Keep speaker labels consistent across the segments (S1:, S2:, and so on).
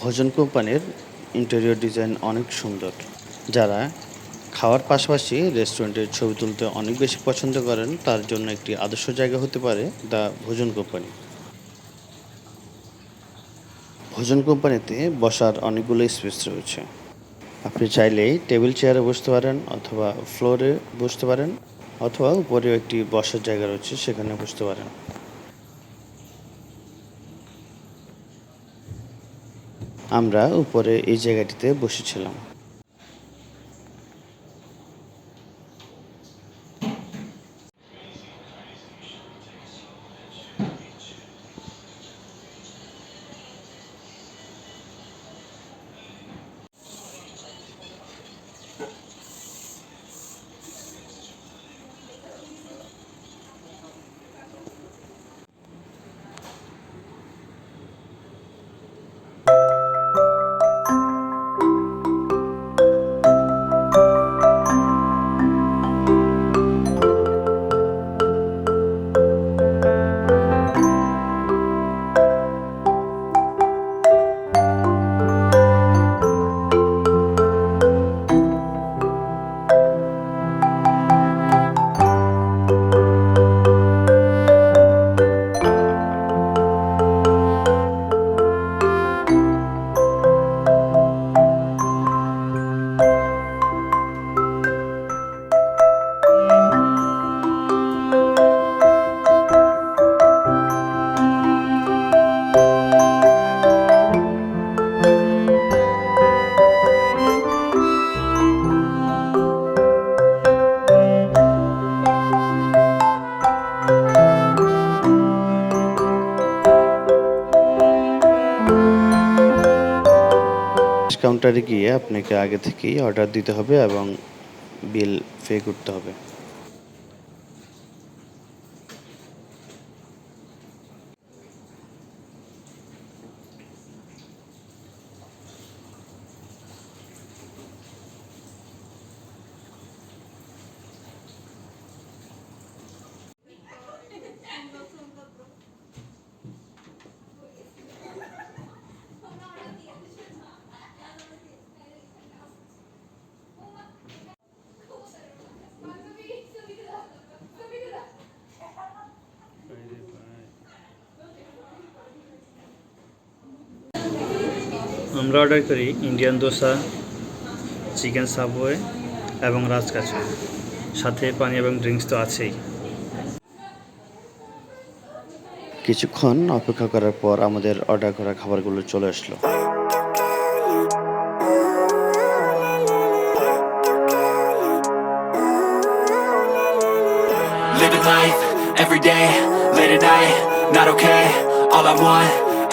S1: ভোজন কোম্পানির interior design অনেক সুন্দর, যারা খাওয়ার পাশাপাশি রেস্টুরেন্টের ছবি তুলতে অনেক বেশি পছন্দ করেন, তার জন্য একটি আদর্শ জায়গা হতে পারে দ্য ভোজন কোম্পানি। ভোজন কোম্পানিতে বসার অনেকগুলো স্পেস রয়েছে। আপনি চাইলেই টেবিল চেয়ারে বসতে পারেন অথবা ফ্লোরে বসতে পারেন, অথবা উপরেও একটি বসার জায়গা রয়েছে, সেখানে বসতে পারেন। আমরা উপরে এই জায়গাটিতে বসেছিলাম। কাউন্টারে গিয়ে আপনাকে আগে থেকেই অর্ডার দিতে হবে এবং বিল পে করতে হবে।
S2: আমরা অর্ডার করি ইন্ডিয়ান দোসা চিকেন সাবওয়ে এবং রাজকাচা সাথে পানি এবং ড্রিঙ্কস তো আছেই।
S1: কিছুক্ষণ অপেক্ষা করার পর আমাদের অর্ডার করা খাবারগুলো চলে আসলো।
S3: Living life, every day, late at night, not okay All I want,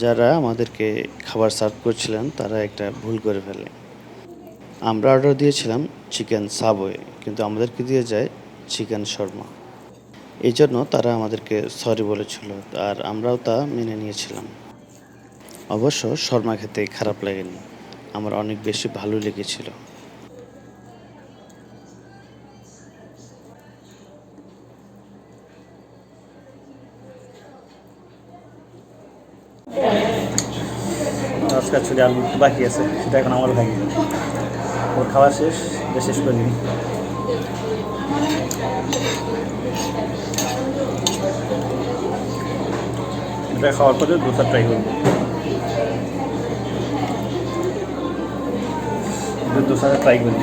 S1: যারা আমাদেরকে খাবার সার্ভ করছিলেন, তারা একটা ভুল করে ফেলে আমরা অর্ডার দিয়েছিলাম চিকেন সাবওয়ে কিন্তু আমাদেরকে দিয়ে যায় চিকেন শর্মা। এই জন্য তারা আমাদেরকে সরি বলেছিল, আর আমরাও তা মেনে নিয়েছিলাম। অবশ্য শর্মা খেতে খারাপ লাগেনি, আমার অনেক বেশি ভালো লেগেছিল।
S2: আজকাল ছুটি আলু বাকি আছে সেটা এখন আমার বাকি ওর খাওয়া শেষ এটা শেষ করিনি এটা খাওয়ার পরে দোসা ট্রাই করব। দোসাটা ট্রাই করব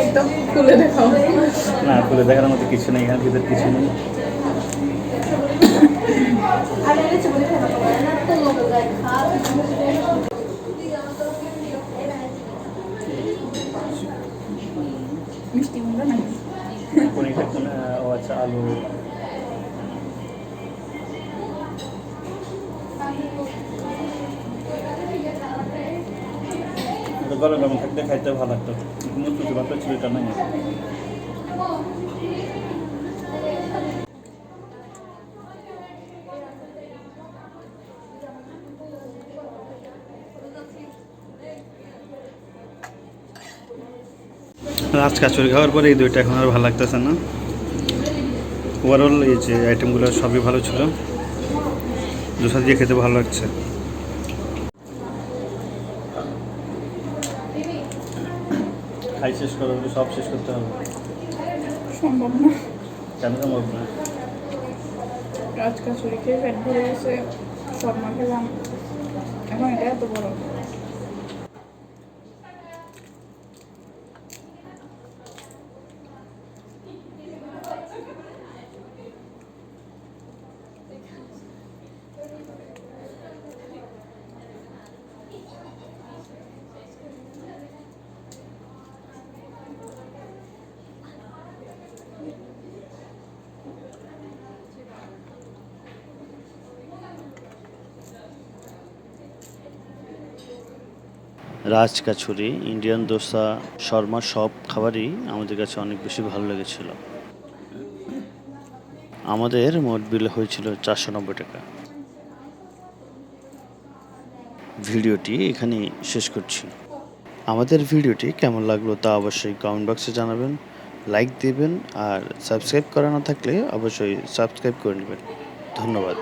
S4: একদম
S2: না খুলে দেখার মতো কিছু নেই এখানে ভিতরে কিছু নেই। পনিরটা ও আচ্ছা আলু গরম গরম থাকলে খাইতে ভালো লাগতো মুচুচু ভাত ছিল এটা নাই রাজ কাচুরি খাওয়ার পরে এই দুইটা এখন আর ভালো লাগতেছে না। ওভারঅল এই যে আইটেমগুলো সবই ভালো ছিল। দোসা দিয়ে খেতে ভালো লাগছে। খাই শেষ করতে সব শেষ করতে হবে।
S4: সম্ভব না।
S2: কেন সম্ভব না?
S4: রাজ কাছুরি খেয়ে পেট ভরে গেছে। শর্মা খেলাম এখন এটা এত বড়
S1: রাজ কাছুরি ইন্ডিয়ান দোসা, শর্মা সব খাবারই আমাদের কাছে অনেক বেশি ভালো লেগেছিল। আমাদের মোট বিল হয়েছিল চারশো নব্বই টাকা। ভিডিওটি এখানে শেষ করছি। আমাদের ভিডিওটি কেমন লাগল তা অবশ্যই কমেন্ট বক্সে জানাবেন লাইক দেবেন আর সাবস্ক্রাইব করা না থাকলে অবশ্যই সাবস্ক্রাইব করে নেবেন। ধন্যবাদ।